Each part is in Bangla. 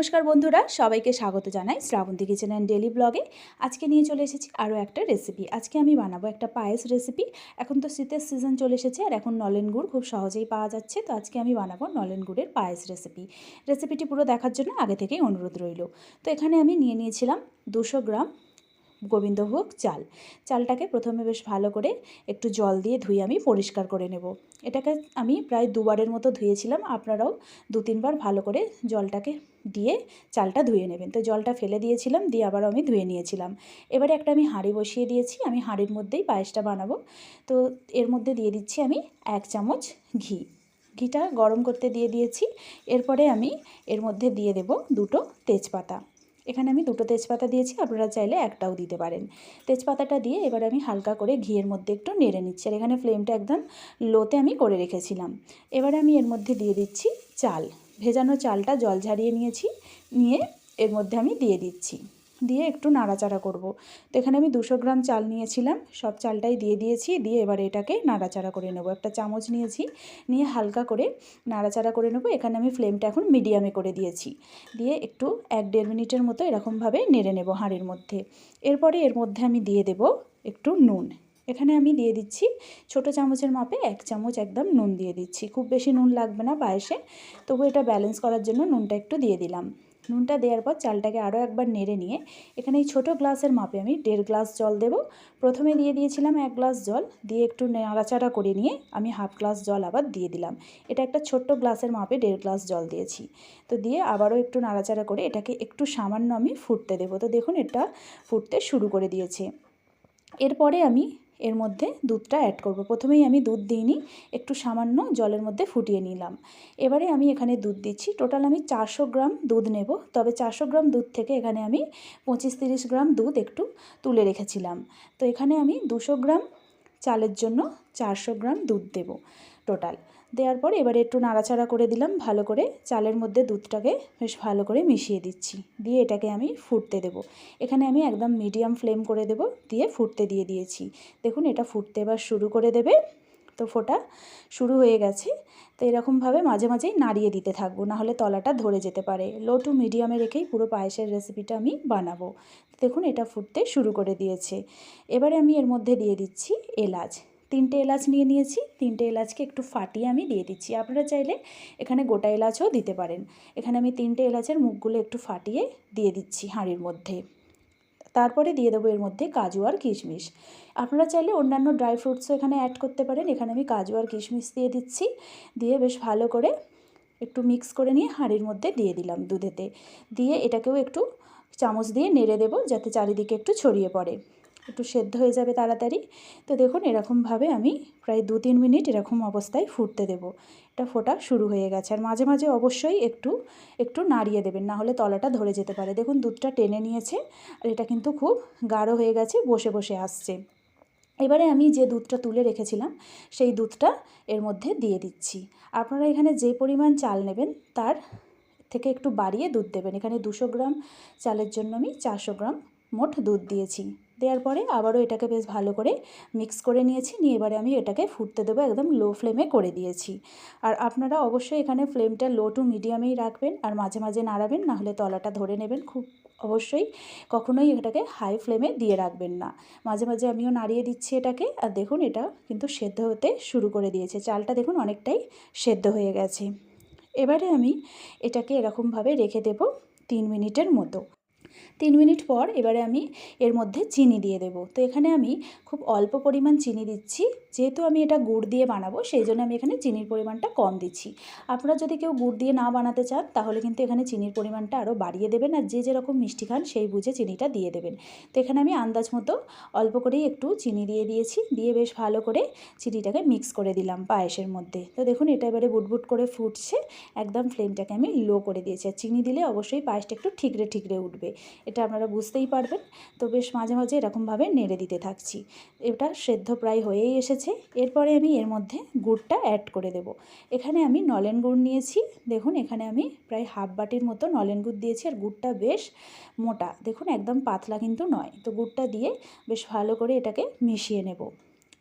নমস্কার বন্ধুরা, সবাইকে স্বাগত জানাই শ্রাবন্তী কিচেন অ্যান্ড ডেলি ব্লগে আজকে নিয়ে চলে এসেছি আরও একটা রেসিপি আজকে আমি বানাবো একটা পায়েস রেসিপি এখন তো শীতের সিজন চলে এসেছে আর এখন নলেন গুড় খুব সহজেই পাওয়া যাচ্ছে। তো আজকে আমি বানাবো নলেন গুড়ের পায়েস রেসিপি রেসিপিটি পুরো দেখার জন্য আগে থেকেই অনুরোধ রইল। তো এখানে আমি নিয়ে নিয়েছিলাম দুশো গ্রাম গোবিন্দভোগ চাল। চালটাকে প্রথমে বেশ ভালো করে একটু জল দিয়ে ধুয়ে আমি পরিষ্কার করে নেব। এটাকে আমি প্রায় দুবারের মতো ধুয়েছিলাম। আপনারাও দু তিনবার ভালো করে জলটাকে দিয়ে চালটা ধুয়ে নেবেন। তো জলটা ফেলে দিয়েছিলাম, দিয়ে আবার আমি ধুয়ে নিয়েছিলাম। এবারে একটা আমি হাঁড়ি বসিয়ে দিয়েছি, আমি হাঁড়ির মধ্যেই পায়েসটা বানাবো। তো এর মধ্যে দিয়ে দিচ্ছি আমি এক চামচ ঘি। ঘিটা গরম করতে দিয়ে দিয়েছি, এরপরে আমি এর মধ্যে দিয়ে দেব দুটো তেজপাতা। এখানে আমি দুটো তেজপাতা দিয়েছি, আপনারা চাইলে একটাও দিতে পারেন। তেজপাতাটা দিয়ে এবার আমি হালকা করে ঘিয়ের মধ্যে একটু নেড়ে নিচ্ছি, আর এখানে ফ্লেমটা একদম লোতে আমি করে রেখেছিলাম। এবারে আমি এর মধ্যে দিয়ে দিচ্ছি চাল। ভেজানো চালটা জল ঝারিয়ে নিয়েছি, নিয়ে এর মধ্যে আমি দিয়ে দিচ্ছি। দিয়ে একটু নাড়াচাড়া করব। তো এখানে আমি দুশো গ্রাম চাল নিয়েছিলাম, সব চালটাই দিয়ে দিয়েছি, দিয়ে এবার এটাকে নাড়াচাড়া করে নেব। একটা চামচ নিয়েছি, নিয়ে হালকা করে নাড়াচাড়া করে নেব। এখানে আমি ফ্লেমটা এখন মিডিয়ামে করে দিয়েছি। দিয়ে একটু এক দেড় মিনিটের মতো এরকমভাবে নেড়ে নেব হাঁড়ির মধ্যে। এরপরে এর মধ্যে আমি দিয়ে দেব একটু নুন। এখানে আমি দিয়ে দিচ্ছি ছোট চামচের মাপে এক চামচ একদম নুন দিয়ে দিচ্ছি। খুব বেশি নুন লাগবে না পায়েসে। তবু এটা ব্যালেন্স করার জন্য নুনটা একটু দিয়ে দিলাম। নুনটা দেওয়ার পর চালটাকে আরও একবার নেড়ে নিয়ে এখানে এই ছোটো গ্লাসের মাপে আমি দেড় গ্লাস জল দেব। প্রথমে দিয়ে দিয়েছিলাম এক গ্লাস জল, দিয়ে একটু নাড়াচাড়া করে নিয়ে আমি হাফ গ্লাস জল আবার দিয়ে দিলাম। এটা একটা ছোট্ট গ্লাসের মাপে দেড় গ্লাস জল দিয়েছি। তো দিয়ে আবারও একটু নাড়াচাড়া করে এটাকে একটু সামান্য আমি ফুটতে দেবো। তো দেখুন এটা ফুটতে শুরু করে দিয়েছে। এরপরে আমি এর মধ্যে দুধটা অ্যাড করব। প্রথমেই আমি দুধ দিইনি, একটু সামান্য জলের মধ্যে ফুটিয়ে নিলাম। এবারে আমি এখানে দুধ দিচ্ছি। টোটাল আমি চারশো গ্রাম দুধ নেব। তবে চারশো গ্রাম দুধ থেকে এখানে আমি পঁচিশ তিরিশ গ্রাম দুধ একটু তুলে রেখেছিলাম। তো এখানে আমি দুশো গ্রাম চালের জন্য চারশো গ্রাম দুধ দেব। টোটাল। দেওয়ার পর এবারে একটু নাড়াচাড়া করে দিলাম, ভালো করে। চালের মধ্যে দুধটাকে বেশ ভালো করে মিশিয়ে দিচ্ছি। দিয়ে এটাকে আমি ফুটতে দেব। এখানে আমি একদম মিডিয়াম ফ্লেম করে দেব, দিয়ে ফুটতে দিয়ে দিয়েছি। দেখুন, এটা ফুটতে এবার শুরু করে দেবে। তো ফোটা শুরু হয়ে গেছে। তো এরকমভাবে মাঝে মাঝেই নাড়িয়ে দিতে থাকব নাহলে তলাটা ধরে যেতে পারে। লো টু মিডিয়ামে রেখেই পুরো পায়েসের রেসিপিটা আমি বানাবো। দেখুন, এটা ফুটতে শুরু করে দিয়েছে। এবারে আমি এর মধ্যে দিয়ে দিচ্ছি এলাচ। তিনটে এলাচ নিয়ে নিয়েছি, তিনটে এলাচকে একটু ফাটিয়ে আমি দিয়ে দিচ্ছি। আপনারা চাইলে এখানে গোটা এলাচও দিতে পারেন। এখানে আমি তিনটে এলাচের মুখগুলো একটু ফাটিয়ে দিয়ে দিচ্ছি হাঁড়ির মধ্যে। তারপরে দিয়ে দেবো এর মধ্যে কাজু আর কিশমিশ। আপনারা চাইলে অন্যান্য ড্রাই ফ্রুটসও এখানে অ্যাড করতে পারেন। এখানে আমি কাজু আর কিশমিশ দিয়ে দিচ্ছি। দিয়ে বেশ ভালো করে একটু মিক্স করে নিয়ে হাঁড়ির মধ্যে দিয়ে দিলাম দুধেতে। দিয়ে এটাকেও একটু চামচ দিয়ে নেড়ে দেবো যাতে চারিদিকে একটু ছড়িয়ে পড়ে। একটু সেদ্ধ হয়ে যাবে তাড়াতাড়ি। তো দেখুন, এরকমভাবে আমি প্রায় দু তিন মিনিট এরকম অবস্থায় ফুটতে দেব। এটা ফোটা শুরু হয়ে গেছে। আর মাঝে মাঝে অবশ্যই একটু একটু নাড়িয়ে দেবেন, না হলে তলাটা ধরে যেতে পারে। দেখুন, দুধটা টেনে নিয়েছে, আর এটা কিন্তু খুব গাঢ় হয়ে গেছে, বসে বসে আসছে। এবারে আমি যে দুধটা তুলে রেখেছিলাম, সেই দুধটা এর মধ্যে দিয়ে দিচ্ছি। আপনারা এখানে যে পরিমাণ চাল নেবেন, তার থেকে একটু বাড়িয়ে দুধ দেবেন। এখানে দুশো গ্রাম চালের জন্য আমি চারশো গ্রাম মোট দুধ দিয়েছি। দেওয়ার পরে আবারও এটাকে বেশ ভালো করে মিক্স করে নিয়েছি। নিয়ে এবারে আমি এটাকে ফুটতে দেবো একদম লো ফ্লেমে করে দিয়েছি। আর আপনারা অবশ্যই এখানে ফ্লেমটা লো টু মিডিয়ামেই রাখবেন আর মাঝে মাঝে নাড়াবেন নাহলে তলাটা ধরে নেবেন। খুব অবশ্যই কখনোই এটাকে হাই ফ্লেমে দিয়ে রাখবেন না। মাঝে মাঝে আমিও নাড়িয়ে দিচ্ছি এটাকে। আর দেখুন, এটা কিন্তু সেদ্ধ হতে শুরু করে দিয়েছে। চালটা দেখুন অনেকটাই সেদ্ধ হয়ে গেছে। এবারে আমি এটাকে এরকমভাবে রেখে দেব তিন মিনিটের মতো। তিন মিনিট পর এবারে আমি এর মধ্যে চিনি দিয়ে দেব। তো এখানে আমি খুব অল্প পরিমাণ চিনি দিচ্ছি, যেহেতু আমি এটা গুড় দিয়ে বানাবো, সেই জন্য আমি এখানে চিনির পরিমাণটা কম দিচ্ছি। আপনারা যদি কেউ গুড় দিয়ে না বানাতে চান, তাহলে কিন্তু এখানে চিনির পরিমাণটা আরও বাড়িয়ে দেবেন আর যে যেরকম মিষ্টি খান, সেই বুঝে চিনিটা দিয়ে দেবেন। তো এখানে আমি আন্দাজ মতো অল্প করেই একটু চিনি দিয়ে দিয়েছি, দিয়ে বেশ ভালো করে চিনিটাকে মিক্স করে দিলাম পায়েসের মধ্যে। তো দেখুন, এটা এবারে বুটবুট করে ফুটছে, একদম ফ্লেমটাকে আমি লো করে দিয়েছি। আর চিনি দিলে অবশ্যই পায়েসটা একটু ঠিকরে ঠিকরে উঠবে। এটা আপনারা বুঝতেই পারবেন। তো বেশ মাঝে মাঝে এরকমভাবে নেড়ে দিতে থাকছি। এটা সেদ্ধ প্রায় হয়েই এসেছে। এরপরে আমি এর মধ্যে গুড়টা অ্যাড করে দেব। এখানে আমি নলেন গুড় নিয়েছি। দেখুন, এখানে আমি প্রায় হাফ বাটির মতো নলেন গুড় দিয়েছি আর গুড়টা বেশ মোটা। দেখুন, একদম পাতলা কিন্তু নয়। তো গুড়টা দিয়ে বেশ ভালো করে এটাকে মিশিয়ে নেব।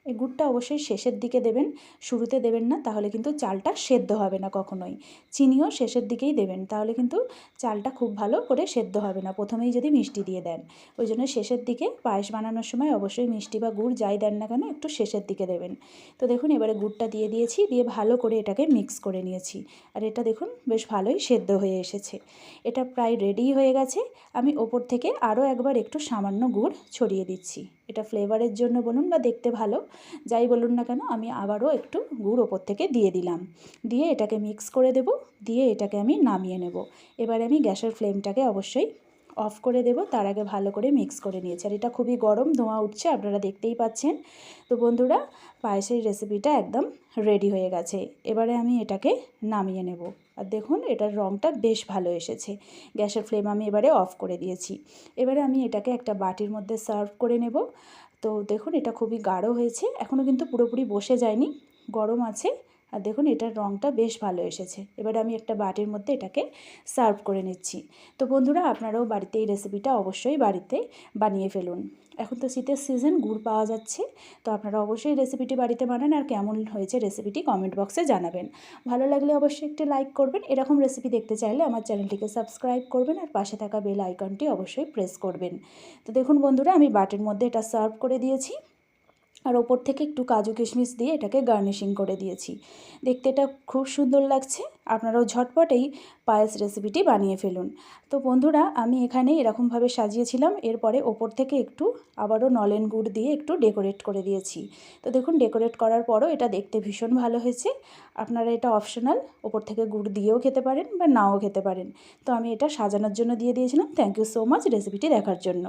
এই গুড়টা অবশ্যই শেষের দিকে দেবেন। শুরুতে দেবেন না, তাহলে কিন্তু চালটা সেদ্ধ হবে না কখনোই। চিনিও শেষের দিকেই দেবেন, তাহলে কিন্তু চালটা খুব ভালো করে সেদ্ধ হবে না। প্রথমেই যদি মিষ্টি দিয়ে দেন, ওই জন্য শেষের দিকে পায়েস বানানোর সময় অবশ্যই মিষ্টি বা গুড় যাই দেন না কেন, একটু শেষের দিকে দেবেন। তো দেখুন, এবারে গুড়টা দিয়ে দিয়েছি, দিয়ে ভালো করে এটাকে মিক্স করে নিয়েছি। আর এটা দেখুন, বেশ ভালোই সেদ্ধ হয়ে এসেছে। এটা প্রায় রেডি হয়ে গেছে। আমি ওপর থেকে আরও একবার একটু সামান্য গুড় ছড়িয়ে দিচ্ছি। এটা ফ্লেভারের জন্য বলুন বা দেখতে ভালো, যাই বলুন না কেন, আমি আবারও একটু গুড় ওপর থেকে দিয়ে দিলাম। দিয়ে এটাকে মিক্স করে দেব, দিয়ে এটাকে আমি নামিয়ে নেব। এবারে আমি গ্যাসের ফ্লেমটাকে অবশ্যই অফ করে দেব, তার আগে ভালো করে মিক্স করে নিয়েছি। আর এটা খুবই গরম, ধোঁয়া উঠছে, আপনারা দেখতেই পাচ্ছেন। তো বন্ধুরা, পায়েসের রেসিপিটা একদম রেডি হয়ে গেছে। এবারে আমি এটাকে নামিয়ে নেব। আর দেখুন, এটার রঙটা বেশ ভালো এসেছে। গ্যাসের ফ্লেম আমি এবারে অফ করে দিয়েছি। এবারে আমি এটাকে একটা বাটির মধ্যে সার্ভ করে নেব। তো দেখুন, এটা খুবই গাঢ় হয়েছে। এখনও কিন্তু পুরোপুরি বসে যায়নি। গরম আছে। আর দেখুন, এটার রঙটা বেশ ভালো এসেছে। এবার আমি একটা বাটির মধ্যে এটাকে সার্ভ করে নিচ্ছি। তো বন্ধুরা, আপনারাও বাড়িতে এই রেসিপিটা অবশ্যই বাড়িতে বানিয়ে ফেলুন। এখন তো শীতের সিজন, গুড় পাওয়া যাচ্ছে। তো আপনারা অবশ্যই রেসিপিটি বাড়িতে বানান আর কেমন হয়েছে রেসিপিটি কমেন্ট বক্সে জানাবেন। ভালো লাগলে অবশ্যই একটি লাইক করবেন। এরকম রেসিপি দেখতে চাইলে আমার চ্যানেলটিকে সাবস্ক্রাইব করবেন আর পাশে থাকা বেল আইকনটি অবশ্যই প্রেস করবেন। তো দেখুন বন্ধুরা, আমি বাটির মধ্যে এটা সার্ভ করে দিয়েছি। আর ওপর থেকে একটু কাজু কিশমিশ দিয়ে এটাকে গার্নিশিং করে দিয়েছি। দেখতে এটা খুব সুন্দর লাগছে। আপনারাও ঝটপট এই পায়েস রেসিপিটি বানিয়ে ফেলুন। তো বন্ধুরা, আমি এখানে এরকমভাবে সাজিয়েছিলাম। এরপরে ওপর থেকে একটু আবারও নলেন গুড় দিয়ে একটু ডেকোরেট করে দিয়েছি। তো দেখুন, ডেকোরেট করার পরও এটা দেখতে ভীষণ ভালো হয়েছে। আপনারা এটা অপশনাল, ওপর থেকে গুড় দিয়েও খেতে পারেন বা নাও খেতে পারেন। তো আমি এটা সাজানোর জন্য দিয়ে দিয়েছিলাম। থ্যাংক ইউ সো মাচ রেসিপিটি দেখার জন্য।